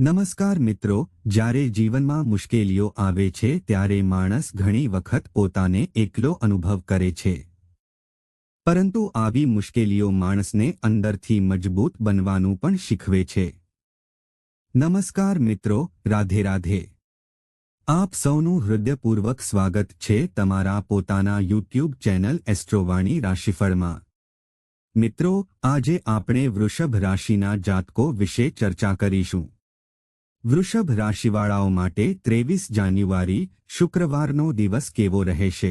નમસ્કાર મિત્રો, જ્યારે જીવનમાં મુશ્કેલીઓ આવે છે, ત્યારે માણસ ઘણી વખત પોતાને એકલો અનુભવ કરે છે. પરંતુ આવી મુશ્કેલીઓ માણસને અંદરથી મજબૂત બનવાનું પણ શીખવે છે. નમસ્કાર મિત્રો, રાધે રાધે. આપ સૌનું હૃદયપૂર્વક સ્વાગત છે તમારા પોતાના યુટ્યુબ ચેનલ એસ્ટ્રોવાણી રાશિફળમાં. મિત્રો, આજે આપણે વૃષભ રાશિના જાતકો વિશે ચર્ચા કરીશું. વૃષભ રાશિવાળાઓ માટે ત્રેવીસ જાન્યુઆરી શુક્રવારનો દિવસ કેવો રહેશે?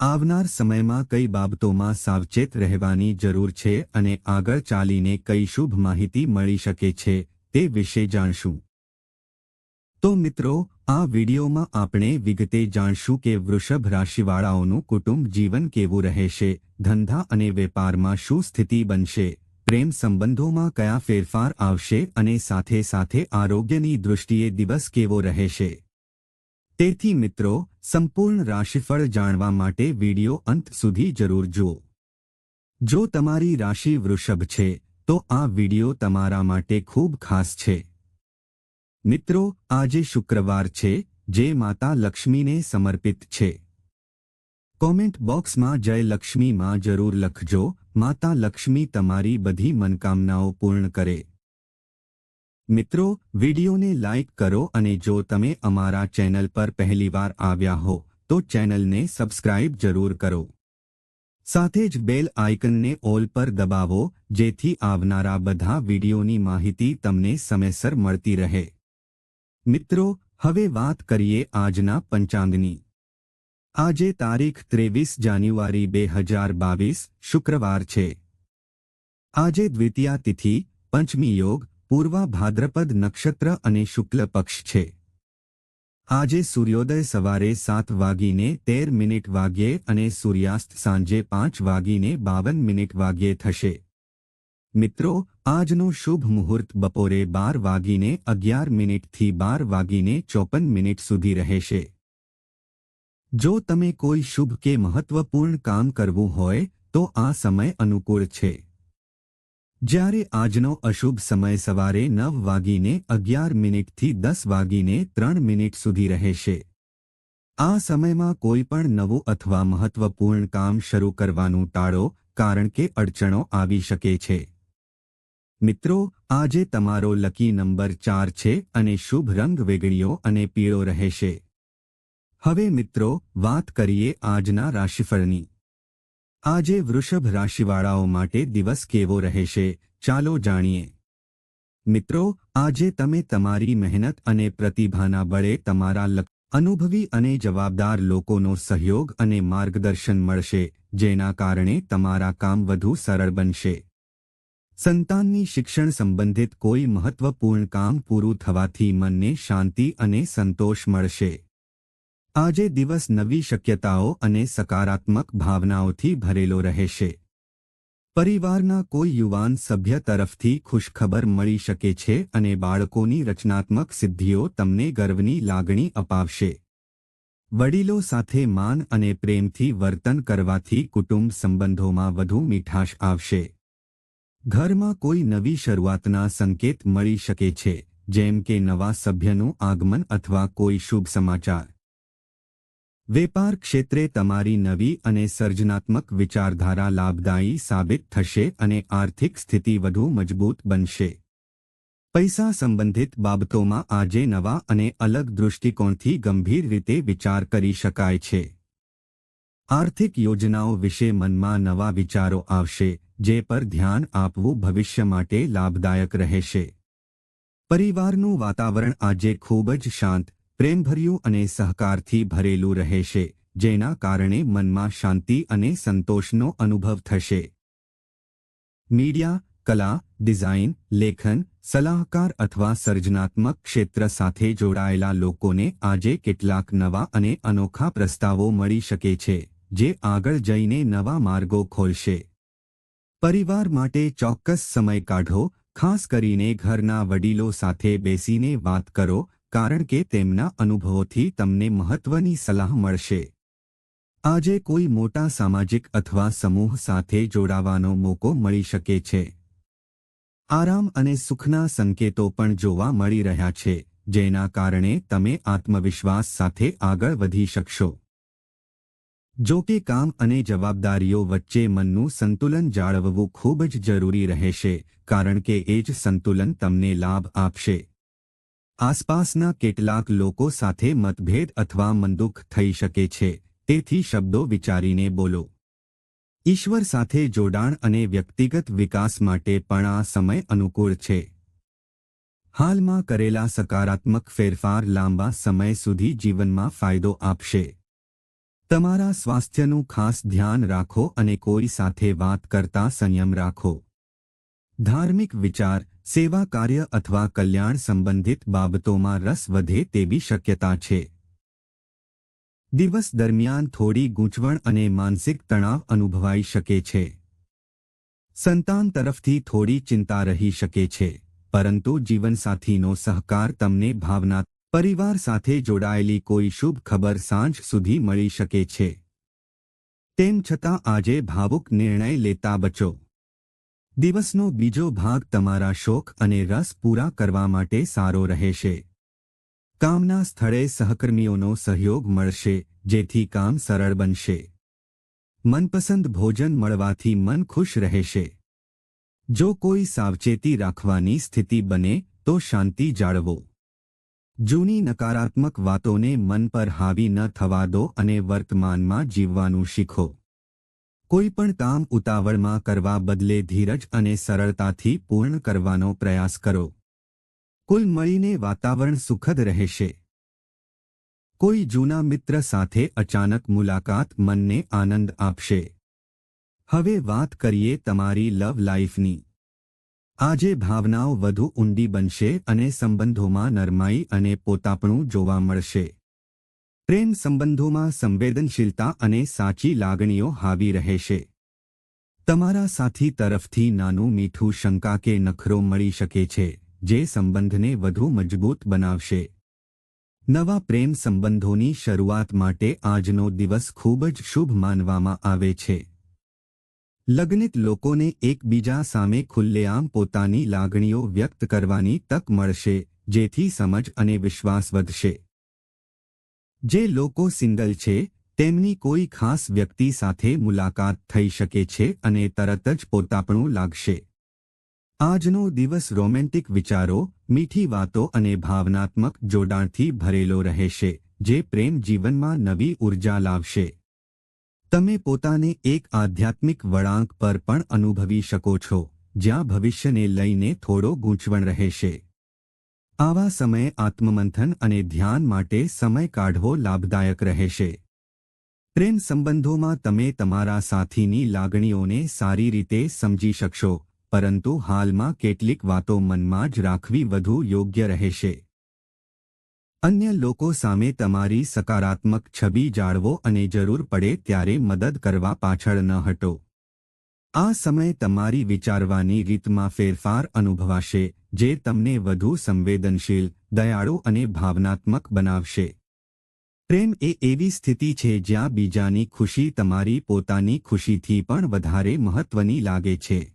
આવનાર સમયમાં કઈ બાબતોમાં સાવચેત રહેવાની જરૂર છે અને આગળ ચાલીને કઈ શુભ માહિતી મળી શકે છે તે વિશે જાણશું. તો મિત્રો, આ વિડીયોમાં આપણે વિગતે જાણશું કે વૃષભ રાશિવાળાઓનું કુટુંબ જીવન કેવું રહેશે, ધંધા અને વેપારમાં શું સ્થિતિ બનશે. પ્રેમ સંબંધોમાં કયા ફેરફાર આવશે અને સાથે સાથે આરોગ્યની દૃષ્ટિએ દિવસ કેવો રહેશે? તેથી મિત્રો, સંપૂર્ણ રાશિફળ જાણવા માટે વિડિયો અંત સુધી જરૂર જુઓ. જો તમારી રાશિ વૃષભ છે, તો આ વિડિયો તમારા માટે ખૂબ ખાસ છે. મિત્રો, આજે શુક્રવાર છે, જે માતા લક્ષ્મીને સમર્પિત છે. કોમેન્ટ બોક્સમાં જય લક્ષ્મી માં જરૂર લખજો માતા લક્ષ્મી તમારી બધી મનકામનાઓ પૂર્ણ કરે. મિત્રો, વિડીયોને લાઇક કરો અને જો તમે અમારા ચેનલ પર પહેલીવાર આવ્યા હો, તો ચેનલને સબસ્ક્રાઇબ જરૂર કરો. સાથે જ બેલ આઇકનને ઓલ પર દબાવો, જેથી આવનારા બધા વિડીયોની માહિતી તમને સમયસર મળતી રહે. મિત્રો, હવે વાત કરીએ આજના પંચાંગની. આજે તારીખ ત્રેવીસ જાન્યુઆરી બે હજાર બાવીસ, શુક્રવાર છે. આજે દ્વિતીયા તિથિ, પંચમી યોગ, પૂર્વા ભાદ્રપદ નક્ષત્ર અને શુક્લ પક્ષ છે. આજે સૂર્યોદય સવારે સાત વાગીને તેર મિનિટ વાગ્યે અને સૂર્યાસ્ત સાંજે પાંચ વાગીને બાવન મિનિટ વાગ્યે થશે. મિત્રો, આજનો શુભ મુહૂર્ત બપોરે બાર વાગીને અગિયાર મિનિટથી બાર વાગીને ચોપન મિનિટ સુધી રહેશે. જો તમે કોઈ શુભ કે મહત્વપૂર્ણ કામ કરવું હોય, તો આ સમય અનુકૂળ છે. જ્યારે આજનો અશુભ સમય સવારે નવ વાગીને અગિયાર મિનિટથી દસ વાગીને ત્રણ મિનિટ સુધી રહેશે. આ સમયમાં કોઈ પણ નવું અથવા મહત્વપૂર્ણ કામ શરૂ કરવાનું ટાળો, કારણ કે અડચણો આવી શકે છે. મિત્રો, આજે તમારો લકી નંબર ચાર છે અને શુભ રંગ વેગળીઓ અને પીળો રહેશે. હવે મિત્રો, વાત કરીએ આજના રાશિફળની. આજે વૃષભ રાશિવાળાઓ માટે દિવસ કેવો રહેશે, ચાલો જાણીએ. મિત્રો, આજે તમે તમારી મહેનત અને પ્રતિભાના બળે તમારા અનુભવી અને જવાબદાર લોકોનો સહયોગ અને માર્ગદર્શન મળશે, જેના કારણે તમારા કામ વધુ સરળ બનશે. સંતાનની શિક્ષણ સંબંધિત કોઈ મહત્વપૂર્ણ કામ પૂરું થવાથી મનને શાંતિ અને સંતોષ મળશે. આજે દિવસ નવી શક્યતાઓ અને સકારાત્મક ભાવનાઓથી ભરેલો રહેશે. પરિવારના કોઈ યુવાન સભ્ય તરફથી ખુશખબર મળી શકે છે અને બાળકોની રચનાત્મક સિદ્ધિઓ તમને ગર્વની લાગણી અપાવશે. વડીલો સાથે માન અને પ્રેમથી વર્તન કરવાથી કુટુંબ સંબંધોમાં વધુ મીઠાશ આવશે. ઘરમાં કોઈ નવી શરૂઆતના સંકેત મળી શકે છે, જેમ કે નવા સભ્યનું આગમન અથવા કોઈ શુભ સમાચાર. વેપાર ક્ષેત્રે તમારી નવી અને સર્જનાત્મક વિચારધારા લાભદાયી સાબિત થશે અને આર્થિક સ્થિતિ વધુ મજબૂત બનશે. પૈસા સંબંધિત બાબતોમાં આજે નવા અને અલગ દૃષ્ટિકોણથી ગંભીર રીતે વિચાર કરી શકાય છે. આર્થિક યોજનાઓ વિશે મનમાં નવા વિચારો આવશે, જે પર ધ્યાન આપવું ભવિષ્ય માટે લાભદાયક રહેશે. પરિવારનું વાતાવરણ આજે ખૂબ જ શાંત પ્રેમભર્યું અને સહકારથી ભરેલું રહેશે, જેના કારણે મનમાં શાંતિ અને સંતોષનો અનુભવ થશે. મીડિયા, કલા, ડિઝાઇન, લેખન, સલાહકાર અથવા સર્જનાત્મક ક્ષેત્ર સાથે જોડાયેલા લોકોને આજે કેટલાક નવા અને અનોખા પ્રસ્તાવો મળી શકે છે, જે આગળ જઈને નવા માર્ગો ખોલશે. પરિવાર માટે ચોક્કસ સમય કાઢો, ખાસ કરીને ઘરના વડીલો સાથે બેસીને વાત કરો કારણ કે તેમના અનુભવોથી તમને મહત્વની સલાહ મળશે. આજે કોઈ મોટા સામાજિક અથવા સમૂહ સાથે જોડાવાનો મોકો મળી શકે છે. આરામ અને સુખના સંકેતો પણ જોવા મળી રહ્યા છે, જેના કારણે તમે આત્મવિશ્વાસ સાથે આગળ વધી શકશો. જો કે કામ અને જવાબદારીઓ વચ્ચે મનનું સંતુલન જાળવવું ખૂબ જ જરૂરી રહેશે, કારણ કે એ જ સંતુલન તમને લાભ આપશે. આસપાસના કેટલાક લોકો સાથે મતભેદ અથવા મનદુખ થઈ શકે છે, તેથી શબ્દો વિચારીને બોલો. ઈશ્વર સાથે જોડાણ અને વ્યક્તિગત વિકાસ માટે પણ આ સમય અનુકૂળ છે. હાલમાં કરેલા સકારાત્મક ફેરફાર લાંબા સમય સુધી જીવનમાં ફાયદો આપશે. તમારા સ્વાસ્થ્યનું ખાસ ધ્યાન રાખો અને કોઈ સાથે વાત કરતા સંયમ રાખો. ધાર્મિક વિચાર સેવા કાર્ય અથવા કલ્યાણ સંબંધિત બાબતોમાં રસ વધે તેવી શક્યતા છે. દિવસ દરમિયાન થોડી ગૂંચવણ અને માનસિક તણાવ અનુભવાઈ શકે છે. સંતાન તરફથી થોડી ચિંતા રહી શકે છે, પરંતુ જીવનસાથીનો સહકાર તમને ભાવના, પરિવાર સાથે જોડાયેલી કોઈ શુભ ખબર સાંજ સુધી મળી શકે છે. તેમ છતાં આજે ભાવુક નિર્ણય લેતા બચો. દિવસનો બીજો ભાગ તમારા શોખ અને રસ પૂરા કરવા માટે સારો રહેશે. કામના સ્થળે સહકર્મીઓનો સહયોગ મળશે, જેથી કામ સરળ બનશે. મનપસંદ ભોજન મળવાથી મન ખુશ રહેશે. જો કોઈ સાવચેતી રાખવાની સ્થિતિ બને, તો શાંતિ જાળવો. જૂની નકારાત્મક વાતોને મન પર હાવી ન થવા દો અને વર્તમાનમાં જીવવાનું શીખો. કોઈ પણ કામ ઉતાવળમાં કરવા બદલે ધીરજ અને સરળતાથી પૂર્ણ કરવાનો પ્રયાસ કરો. કુલ મળીને વાતાવરણ સુખદ રહેશે. કોઈ જૂના મિત્ર સાથે અચાનક મુલાકાત મનને આનંદ આપશે. હવે વાત કરીએ તમારી લવ લાઈફની. આજે ભાવનાઓ વધુ ઊંડી બનશે અને સંબંધોમાં નરમાઈ અને પોતાપણું જોવા મળશે. પ્રેમ સંબંધોમાં સંવેદનશીલતા અને સાચી લાગણીઓ હાવી રહેશે. તમારા સાથી તરફથી નાનું મીઠું શંકા કે નખરો મળી શકે છે, જે સંબંધને વધુ મજબૂત બનાવશે. નવા પ્રેમ સંબંધોની શરૂઆત માટે આજનો દિવસ ખૂબ જ શુભ માનવામાં આવે છે. લગ્નિત લોકોને એકબીજા સામે ખુલ્લેઆમ પોતાની લાગણીઓ વ્યક્ત કરવાની તક મળશે, જેથી સમજ અને વિશ્વાસ વધશે. જે લોકો સિંગલ છે, તેમની કોઈ ખાસ વ્યક્તિ સાથે મુલાકાત થઈ શકે છે અને તરત જ પોતાપણું લાગશે. આજનો દિવસ રોમેન્ટિક વિચારો, મીઠી વાતો અને ભાવનાત્મક જોડાણથી ભરેલો રહેશે, જે પ્રેમ જીવનમાં નવી ઊર્જા લાવશે. તમે પોતાને એક આધ્યાત્મિક વળાંક પર પણ અનુભવી શકો છો, જ્યાં ભવિષ્યને લઈને થોડો ગૂંચવણ રહેશે. આવા સમયે આત્મમંથન અને ધ્યાન માટે સમય કાઢવો લાભદાયક રહેશે. પ્રેમ સંબંધોમાં તમે તમારા સાથીની લાગણીઓને સારી રીતે સમજી શકશો, પરંતુ હાલમાં કેટલીક વાતો મનમાં જ રાખવી વધુ યોગ્ય રહેશે. અન્ય લોકો સામે તમારી સકારાત્મક છબી જાળવો અને જરૂર પડે ત્યારે મદદ કરવા પાછળ ન હટો. આ સમય તમારી વિચારવાની રીતમાં ફેરફાર અનુભવાશે, જે તમને વધુ સંવેદનશીલ, દયાળુ અને ભાવનાત્મક બનાવશે. પ્રેમ એ એવી સ્થિતિ છે જ્યાં બીજાની ખુશી તમારી પોતાની ખુશીથી પણ વધારે મહત્વની લાગે છે.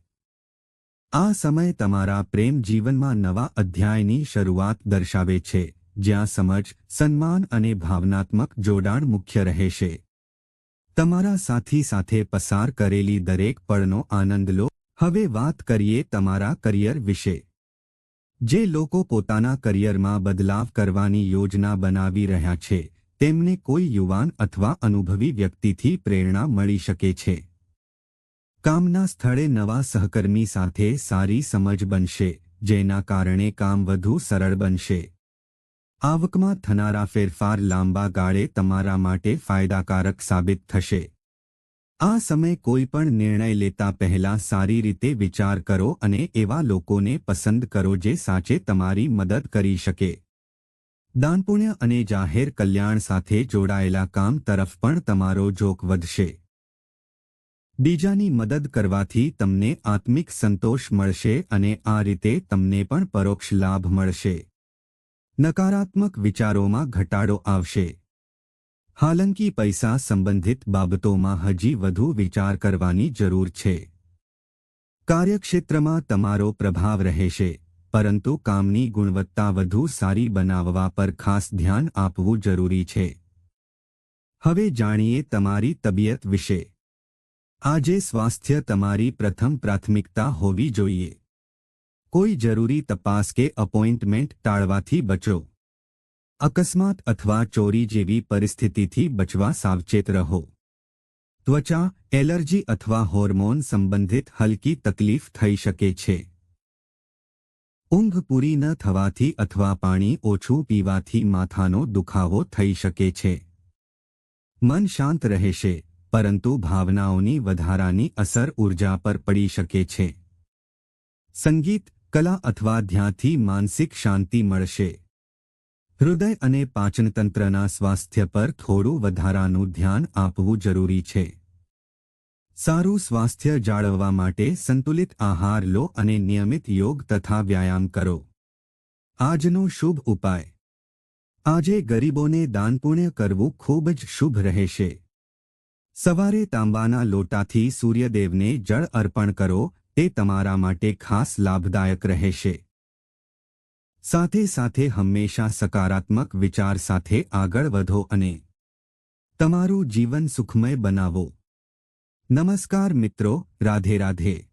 આ સમય તમારા પ્રેમ જીવનમાં નવા અધ્યાયની શરૂઆત દર્શાવે છે, જ્યાં સમજ, સન્માન અને ભાવનાત્મક જોડાણ મુખ્ય રહેશે. તમારા સાથી સાથે પસાર કરેલી દરેક પળનો આનંદ લો. હવે વાત કરીએ તમારા કરિયર વિશે. જે લોકો પોતાના કરિયરમાં બદલાવ કરવાની યોજના બનાવી રહ્યા છે, તેમને કોઈ યુવાન અથવા અનુભવી વ્યક્તિથી પ્રેરણા મળી શકે છે. કામના સ્થળે નવા સહકર્મી સાથે સારી સમજ બનશે, જેના કારણે કામ વધુ સરળ બનશે. આવકમાં થનારા ફેરફાર લાંબા ગાળે તમારા માટે ફાયદાકારક સાબિત થશે. આ સમય કોઈ પણ નિર્ણય લેતા પહેલા સારી રીતે વિચાર કરો અને એવા લોકોને પસંદ કરો જે સાચે તમારી મદદ કરી શકે. દાનપુણ્ય અને જાહેર કલ્યાણ સાથે જોડાયેલા કામ તરફ પણ તમારો જોક વધશે. બીજાની મદદ કરવાથી તમને આત્મિક સંતોષ મળશે અને આ રીતે તમને પણ પરોક્ષ લાભ મળશે. નકારાત્મક વિચારોમાં ઘટાડો આવશે. હાલંકી પૈસા સંબંધિત બાબતોમાં હજી વધુ વિચાર કરવાની જરૂર છે. કાર્યક્ષેત્રમાં તમારો પ્રભાવ રહેશે, પરંતુ કામની ગુણવત્તા વધુ સારી બનાવવા પર ખાસ ધ્યાન આપવું જરૂરી છે. હવે જાણીએ તમારી તબિયત વિશે. આજે સ્વાસ્થ્ય તમારી પ્રથમ પ્રાથમિકતા હોવી જોઈએ. કોઈ જરૂરી તપાસ કે અપોઇન્ટમેન્ટ ટાળવાથી બચો. અકસ્માત અથવા ચોરી જેવી પરિસ્થિતિથી બચવા સાવચેત રહો. ત્વચા, એલર્જી અથવા હોર્મોન સંબંધિત હલકી તકલીફ થઈ શકે છે. ઊંઘ પૂરી ન થવાથી અથવા પાણી ઓછું પીવાથી માથાનો દુખાવો થઈ શકે છે. મન શાંત રહેશે, પરંતુ ભાવનાઓની વધારાની અસર ઊર્જા પર પડી શકે છે. સંગીત કલા અથવા ધ્યાનથી માનસિક શાંતિ મળશે. હૃદય અને પાચનતંત્રના સ્વાસ્થ્ય પર થોડું વધારાનું ધ્યાન આપવું જરૂરી છે. સારું સ્વાસ્થ્ય જાળવવા માટે સંતુલિત આહાર લો અને નિયમિત યોગ તથા વ્યાયામ કરો. આજનો શુભ ઉપાય. આજે ગરીબોને દાનપુણ્ય કરવું ખૂબ જ શુભ રહેશે. સવારે તાંબાના લોટાથી સૂર્યદેવને જળ અર્પણ કરો તે તમારા માટે ખાસ લાભદાયક રહેશે. સાથે સાથે હંમેશા સકારાત્મક વિચાર સાથે આગળ વધો અને તમારું જીવન સુખમય બનાવો. નમસ્કાર મિત્રો, રાધે રાધે.